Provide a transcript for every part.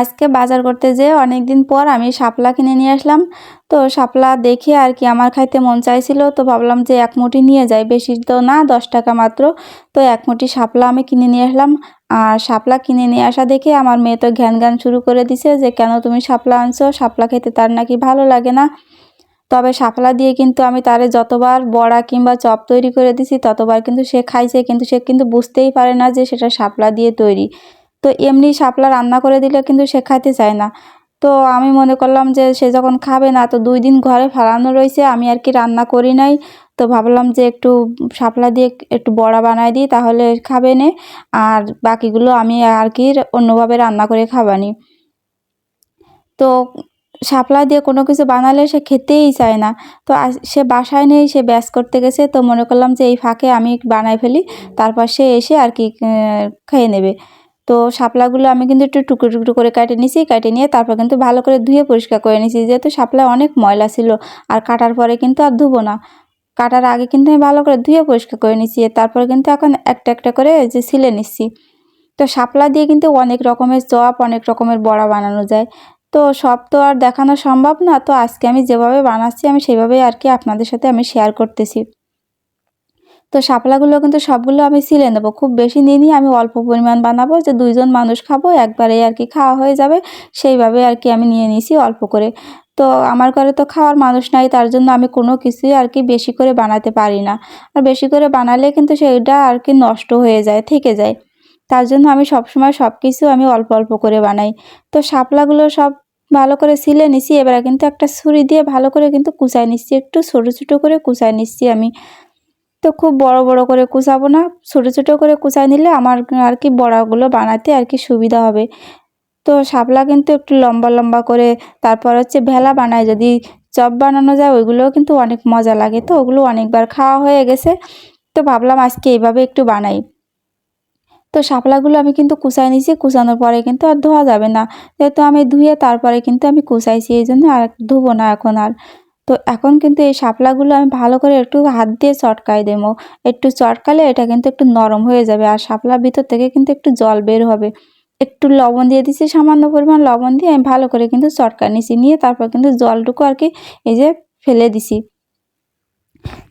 আজকে বাজার করতে যেয়ে অনেক দিন পর আমি শাপলা কিনে নিয়ে আসলাম। তো শাপলা দেখে আর কি আমার খাইতে মন চাইছিল, তো ভাবলাম যে এক মুঠি নিয়ে যাই, বেশি তো না, দশ টাকা মাত্র। তো এক মুঠি শাপলা আমি কিনে নিয়ে আসলাম। আর শাপলা কিনে নিয়ে আসা দেখে আমার মেয়ে তো ঘ্যান ঘ্যান শুরু করে দিছে যে, কেন তুমি শাপলা আনছো? শাপলা খেতে তার নাকি ভালো লাগে না। তবে শাপলা দিয়ে কিন্তু আমি তারে যতবার বড়া কিংবা চপ তৈরি করে দিছি, ততবার কিন্তু সে খাইছে, কিন্তু সে কিন্তু বুঝতেই পারে না যে সেটা শাপলা দিয়ে তৈরি। তো এমনি শাপলা রান্না করে দিলে কিন্তু সে খাইতে চায় না। তো আমি মনে করলাম যে সে যখন খাবে না, তো দুই দিন ঘরে ফেলানো রয়েছে, আমি আর কি রান্না করি নাই। তো ভাবলাম যে একটু শাপলা দিয়ে একটু বড়া বানাই দিই, তাহলে খাবে নে। আর বাকিগুলো আমি আর কি অন্যভাবে রান্না করে খাবানি। তো শাপলা দিয়ে কোনো কিছু বানালে সে খেতেই চায় না। তো সে বাসায় নেই, সে ব্যাস করতে গেছে, তো মনে করলাম যে এই ফাঁকে আমি বানাই ফেলি, তারপর সে এসে আর কি খেয়ে নেবে। তো শাপলাগুলো আমি কিন্তু একটু টুকরো টুকরো করে কেটে নিছি, কেটে নিয়ে তারপর কিন্তু ভালো করে ধুয়ে পরিষ্কার করে নিছি। যেহেতু শাপলা অনেক ময়লা ছিল, আর কাটার পরে কিন্তু আর ধুবো না। কাটার আগে কিন্তু আমি ভালো করে ধুয়ে পরিষ্কার করে নিছি, তারপর কিন্তু এখন একটা একটা করে যে সিলে নিচ্ছি তো শাপলা দিয়ে কিন্তু অনেক রকমের চপ, অনেক রকমের বড়া বানানো যায়। তো সব তো আর দেখানো সম্ভব না, তো আজকে আমি যেভাবে বানাচ্ছি, আমি সেভাবেই আর কি আপনাদের সাথে আমি শেয়ার করতেছি। তো শাপলাগুলো কিন্তু সবগুলো আমি সিলে নেব। খুব বেশি নিয়ে নিয়ে আমি অল্প পরিমাণ বানাবো যে দুইজন মানুষ খাব, একবারে আর কি খাওয়া হয়ে যাবে, সেইভাবে আর কি আমি নিয়ে নিছি অল্প করে। তো আমার ঘরে তো খাওয়ার মানুষ নাই, তার জন্য আমি কোনো কিছুই আর কি বেশি করে বানাতে পারি না। আর বেশি করে বানালে কিন্তু সেইটা আর কি নষ্ট হয়ে যায়, থেকে যায়। তার জন্য আমি সবসময় সব কিছু আমি অল্প অল্প করে বানাই। তো শাপলাগুলো সব ভালো করে সিলে নিছি, এবারে কিন্তু একটা ছুরি দিয়ে ভালো করে কিন্তু কুচাই নিচ্ছি, একটু ছোটো ছোটো করে কুচাই নিচ্ছি আমি। তো খুব বড় বড় করে কুচাবো না। ছোটো ছোটো করে কুচাই নিলে আমার আর কি বড়াগুলো বানাতে আর কি সুবিধা হবে। তো শাপলা কিন্তু একটু লম্বা লম্বা করে, তারপর হচ্ছে ভেলা বানায়। যদি চপ বানানো যায়, ওইগুলোও কিন্তু অনেক মজা লাগে। তো ওগুলো অনেকবার খাওয়া হয়ে গেছে। তো ভাবলাম আজকে এইভাবে একটু বানাই। তো শাপলাগুলো আমি কিন্তু কুচাই নিয়েছি। কুচানোর পরে কিন্তু আর ধোয়া যাবে না। যেহেতু আমি ধুয়ে তারপরে কিন্তু আমি কুচাইছি এই জন্য আর ধুবো না এখন আর। তো এখন কিন্তু এই শাপলাগুলো আমি ভালো করে একটু হাত দিয়ে চটকাই দেবো। একটু চটকালে এটা কিন্তু একটু নরম হয়ে যাবে আর শাপলার ভিতর থেকে কিন্তু একটু জল বের হবে। একটু লবণ দিয়ে দিছি, সামান্য পরিমাণ লবণ দিয়ে আমি ভালো করে কিন্তু চটকা নিছি, নিয়ে তারপর কিন্তু জলটুকু আর কি এই যে ফেলে দিছি।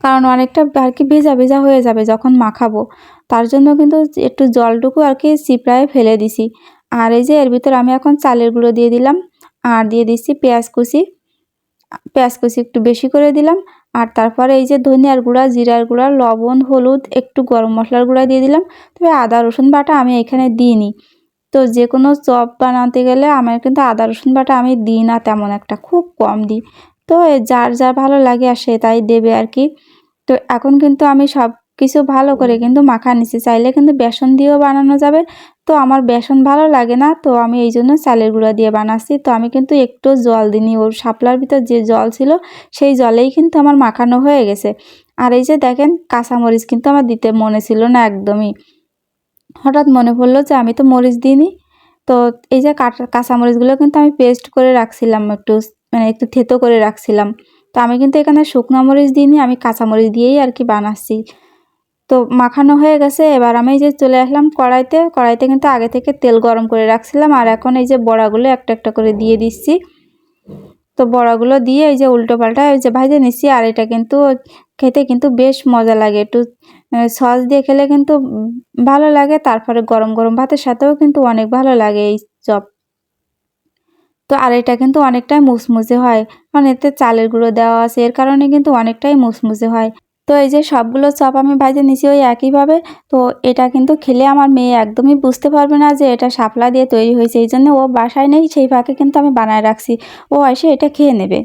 কারণ অনেকটা আর কি ভেজা ভেজা হয়ে যাবে যখন মাখাবো। তার জন্য কিন্তু একটু জলটুকু আর কি চিপড়ায় ফেলে দিছি। আর এই যে এর ভিতর আমি এখন চালের গুঁড়ো দিয়ে দিলাম। আর দিয়ে দিচ্ছি পেঁয়াজ কুচি। পেঁয়াজ কুচি একটু বেশি করে দিলাম। আর তারপরে এই যে ধনিয়ার গুঁড়া, জিরার গুঁড়া, লবণ, হলুদ, একটু গরম মশলার গুঁড়া দিয়ে দিলাম। তবে আদা, রসুন বাটা আমি এখানে দিইনি। তো যে কোনো চপ বানাতে গেলে আমার কিন্তু আদা, রসুন বাটা আমি দিই না তেমন একটা, খুব কম দিই। তো যার যা ভালো লাগে আর সে তাই দেবে আর কি। তো এখন কিন্তু আমি সব কিছু ভালো করে কিন্তু মাখা নিচ্ছি চাইলে কিন্তু বেসন দিয়েও বানানো যাবে। তো আমার বেসন ভালো লাগে না তো আমি এই জন্য চালের গুঁড়া দিয়ে বানাচ্ছি। তো আমি কিন্তু একটু জল দিইনি ওর শাপলার ভিতর যে জল ছিল সেই জলেই কিন্তু আমার মাখানো হয়ে গেছে। আর এই যে দেখেন কাঁচামরিচ কিন্তু আমার দিতে মনে ছিল না একদমই। হঠাৎ মনে পড়ল যে আমি তো মরিচ দিইনি। তো এই যে কাঁচা কাঁচামরিচগুলো কিন্তু আমি পেস্ট করে রাখছিলাম একটু মানে একটু থেতো করে রাখছিলাম। তো আমি কিন্তু এখানে শুকনো মরিচ দিইনি আমি কাঁচামরিচ দিয়েই আর কি বানাচ্ছি। তো মাখানো হয়ে গেছে। এবার আমি যে চলে আসলাম কড়াইতে। কড়াইতে কিন্তু আগে থেকে তেল গরম করে রাখছিলাম। আর এখন এই যে বড়াগুলো একটা একটা করে দিয়ে দিচ্ছি। তো বড়াগুলো দিয়ে এই যে উল্টো পাল্টা এই যে ভাজে নিচ্ছি। আর এটা কিন্তু খেতে কিন্তু বেশ মজা লাগে। একটু সস দিয়ে খেলে কিন্তু ভালো লাগে। তারপরে গরম গরম ভাতের সাথেও কিন্তু অনেক ভালো লাগে এই চপ। তো আর এটা কিন্তু অনেকটাই মুসমুসে হয়। কারণ এতে চালের গুঁড়ো দেওয়া আছে। এর কারণে কিন্তু অনেকটাই মুসমুসে হয়। তো এই যে সবগুলো চপ আমি ভাজে নিচে ওই একইভাবে, তো এটা কিন্তু খেলে আমার মেয়ে একদমই বুঝতে পারবে না যে এটা শাপলা দিয়ে তৈরি হয়েছে, এই জন্য ও বাসায় নেই, সেই ফাঁকে কিন্তু আমি বানায় রাখছি। ও এসে এটা খেয়ে নেবে।